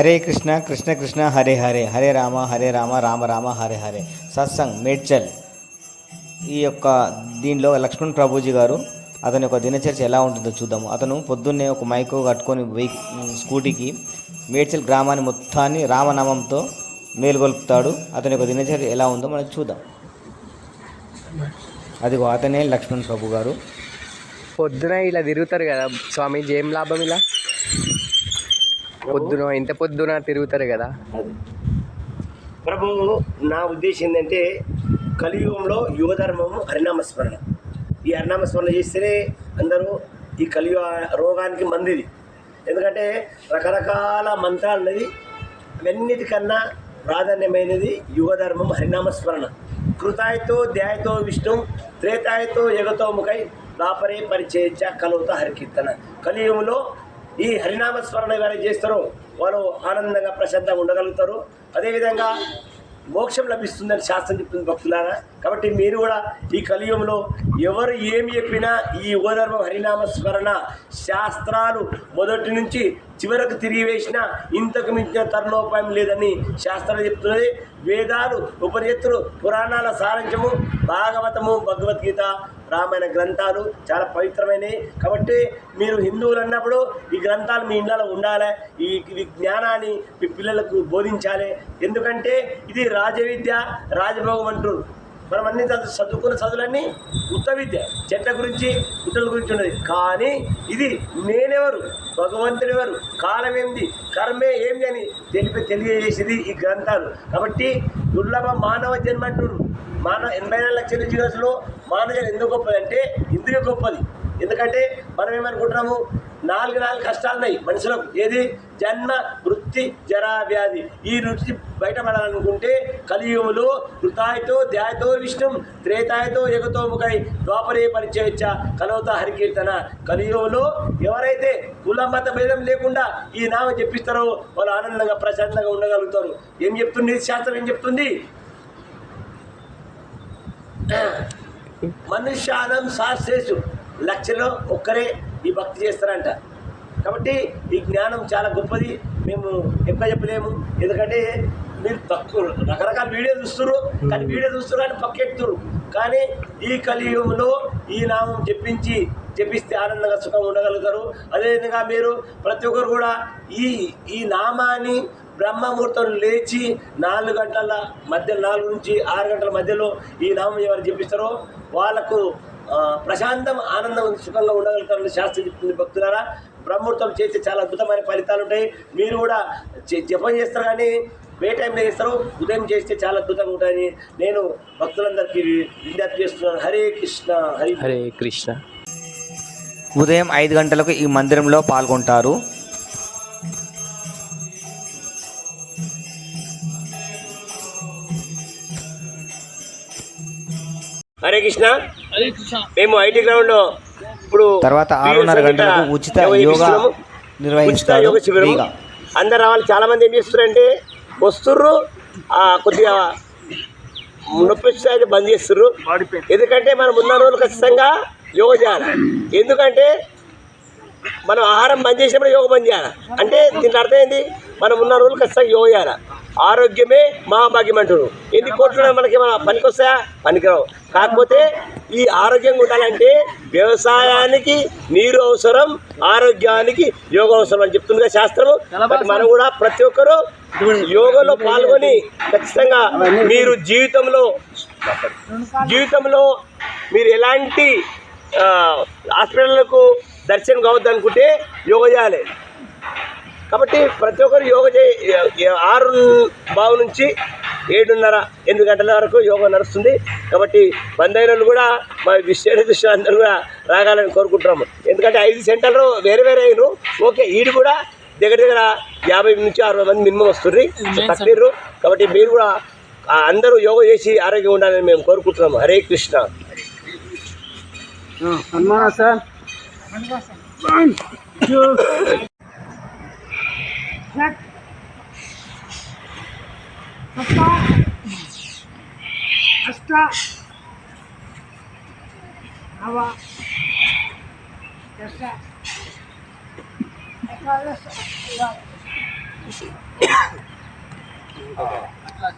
హరే కృష్ణ కృష్ణ కృష్ణ హరే హరే. హరే రామ హరే రామ రామ రామ హరే హరే. సత్సంగ్ మేడ్చల్. ఈ యొక్క దీనిలో లక్ష్మణ్ ప్రభుజీ గారు అతని యొక్క దినచర్య ఎలా ఉంటుందో చూద్దాము. అతను పొద్దున్నే ఒక మైకు కట్టుకొని వెహిక్ స్కూటీకి మేడ్చల్ గ్రామాన్ని మొత్తాన్ని రామనామంతో మేలుగొలుపుతాడు అతని యొక్క దినచర్య ఎలా ఉందో మనం చూద్దాం. అదిగో అతనే లక్ష్మణ్ ప్రభు గారు. పొద్దున ఇలా తిరుగుతారు కదా స్వామీజీ ఏం లాభం ఇలా? పొద్దున ఇంత పొద్దున తిరుగుతారు కదా. అది. ప్రభు నా ఉద్దేశం ఏంటంటే కలియుగంలో యుగధర్మము హరినామస్మరణ. ఈ హరినామస్మరణ చేస్తేనే అందరూ ఈ కలియుగ రోగానికి మందిది ఎందుకంటే రకరకాల మంత్రాలు ఉన్నది అవన్నిటికన్నా ప్రాధాన్యమైనది యుగధర్మం హరినామస్మరణ. కృతాయతో ధ్యాయతో విష్ణు త్రేతాయతో యగతో ముఖై దాపరే పరిచయించ కలువుత హరికీర్తన. కలియుగంలో ఈ హరినామస్మరణ ఎవరైతే చేస్తారో వారు ఆనందంగా ప్రశాంతంగా ఉండగలుగుతారు. అదేవిధంగా మోక్షం లభిస్తుందని శాస్త్రం చెప్తుంది భక్తులారా. కాబట్టి మీరు కూడా ఈ కలియుగంలో ఎవరు ఏమి చెప్పినా ఈ యుగధర్మం హరినామ స్మరణ శాస్త్రాలు మొదటి నుంచి చివరకు తిరిగి వేసినా ఇంతకు మించిన తరుణోపాయం లేదని శాస్త్రాలు చెప్తున్నది. వేదాలు ఉపనిషత్తులు పురాణాల సారాంశము భాగవతము భగవద్గీత రామాయణ గ్రంథాలు చాలా పవిత్రమైనవి. కాబట్టి మీరు హిందువులు అన్నప్పుడు ఈ గ్రంథాలు మీ ఇళ్ళలో ఉండాలి ఈ ఈ జ్ఞానాన్ని మీ పిల్లలకు బోధించాలి. ఎందుకంటే ఇది రాజవిద్య రాజభోగం అంటారు మనం అన్ని చదువు చదువుకున్న చదువులన్నీ ఉత్త విద్య. చెట్ల గురించి గుట్టల గురించి ఉన్నది. కానీ ఇది నేనెవరు? భగవంతుడు ఎవరు? కాలం ఏంది? కర్మే ఏంది అని తెలిపి తెలియజేసేది ఈ గ్రంథాలు. కాబట్టి దుర్లభ మానవ జన్మ అంటున్నారు మానవ ఎనభై నాలుగు లక్షల జీవసులో మానవ జన్మ ఎందుకు గొప్పది అంటే ఇంద్రియ గొప్పది. ఎందుకంటే మనం ఏమనుకుంటున్నాము నాలుగు నాలుగు కష్టాలు ఉన్నాయి మనుషులకు. ఏది? జన్మ వృత్తి జరా వ్యాధి ఈ నుంచి బయటపడాలనుకుంటే కలియుగములో కృతాయతో ధ్యాయతో విష్ణు త్రేతాయతో ఎగతో ముఖై ద్వాపరే పరిచయచ్చ కలవత హరికీర్తన. కలియుగంలో ఎవరైతే కుల మత భేదం లేకుండా ఈ నామ చెప్పిస్తారో వాళ్ళు ఆనందంగా ప్రశాంతంగా ఉండగలుగుతారు. ఏం చెప్తుంది శాస్త్రం? ఏం చెప్తుంది? మనుష్యానం శాస్త్రేషు. లక్షలో ఒక్కరే ఈ భక్తి చేస్తారంట. కాబట్టి ఈ జ్ఞానం చాలా గొప్పది. మేము ఎక్కువ చెప్పలేము. ఎందుకంటే మీరు తక్కువ రకరకాల వీడియో చూస్తున్నారు. కానీ వీడియో చూస్తున్నారు కానీ పక్కెత్తురు. కానీ ఈ కలియుగంలో ఈ నామం చెప్పించి జపిస్తే ఆనందంగా సుఖంగా ఉండగలుగుతారు. అదేవిధంగా మీరు ప్రతి ఒక్కరు కూడా ఈ ఈ నామాన్ని బ్రహ్మముహూర్తం లేచి నాలుగు గంటల మధ్య నాలుగు నుంచి ఆరు గంటల మధ్యలో ఈ నామం ఎవరు జపిస్తారో వాళ్ళకు ప్రశాంతం ఆనందం సుఖంగా ఉండగలుగుతారని శాస్త్రం చెప్తుంది భక్తులారా. బ్రహ్మూర్తం చేస్తే చాలా అద్భుతమైన ఫలితాలు ఉంటాయి. మీరు కూడా జపం చేస్తారు కానీ ఏ టైంలో చేస్తారు? ఉదయం చేస్తే చాలా అద్భుతంగా ఉంటాయని నేను భక్తులందరికీ విజ్ఞప్తి చేస్తున్నాను హరే కృష్ణ హరి హరే కృష్ణ. ఉదయం ఐదు గంటలకు ఈ మందిరంలో పాల్గొంటారు. హరే కృష్ణ. మేము ఐటీ గ్రౌండ్ తర్వాత ఆరున్నర గంటలకు ఉచిత యోగా నిర్వహిస్తారు. అందరు రావాలి. చాలా మంది ఏం చేస్తున్నారంటే వస్తుర్రు ఆ, కొద్దిగా నొప్పి అయితే బంద్ చేస్తుర్రు. ఎందుకంటే మనం ఉన్న రోజులు ఖచ్చితంగా యోగా చేయాలి. ఎందుకంటే మనం ఆహారం బంద్ చేసినప్పుడు యోగ బంద్ చేయాలి. అంటే దీని అర్థం ఏంటి మనం ఉన్న రోజులు ఖచ్చితంగా యోగ చేయాలి. ఆరోగ్యమే మహాభాగ్యం అంటారు ఎన్ని కోట్లు మనకి మన పనికి వస్తాయా పనికిరావు. కాకపోతే ఈ ఆరోగ్యంగా ఉండాలంటే వ్యవసాయానికి నీరు అవసరం ఆరోగ్యానికి యోగం అవసరం అని చెప్తుందిగా శాస్త్రము. మనం కూడా ప్రతి ఒక్కరూ యోగంలో పాల్గొని ఖచ్చితంగా మీరు జీవితంలో జీవితంలో మీరు ఎలాంటి ఆ, హాస్పిటల్లకు దర్శనం కావద్దు అనుకుంటే యోగ చేయాలి. కాబట్టి ప్రతి ఒక్కరు యోగ చే ఆరు బావు నుంచి ఏడున్నర ఎనిమిది గంటల వరకు యోగా నడుస్తుంది. కాబట్టి బందైన వాళ్ళు కూడా మా విశ్వ దృష్టి అందరూ కూడా రాగాలని కోరుకుంటున్నాము. ఎందుకంటే ఐదు సెంటర్లు వేరే వేరే అయిన ఓకే ఈడు కూడా దగ్గర దగ్గర యాభై నుంచి అరవై మంది మినిమం వస్తుంది తక్కువ కాబట్టి మీరు కూడా అందరూ యోగా చేసి ఆరోగ్యంగా ఉండాలని మేము కోరుకుంటున్నాము. Hare Krishna. that Tata Asta Nava Tata Ekadasa Atlas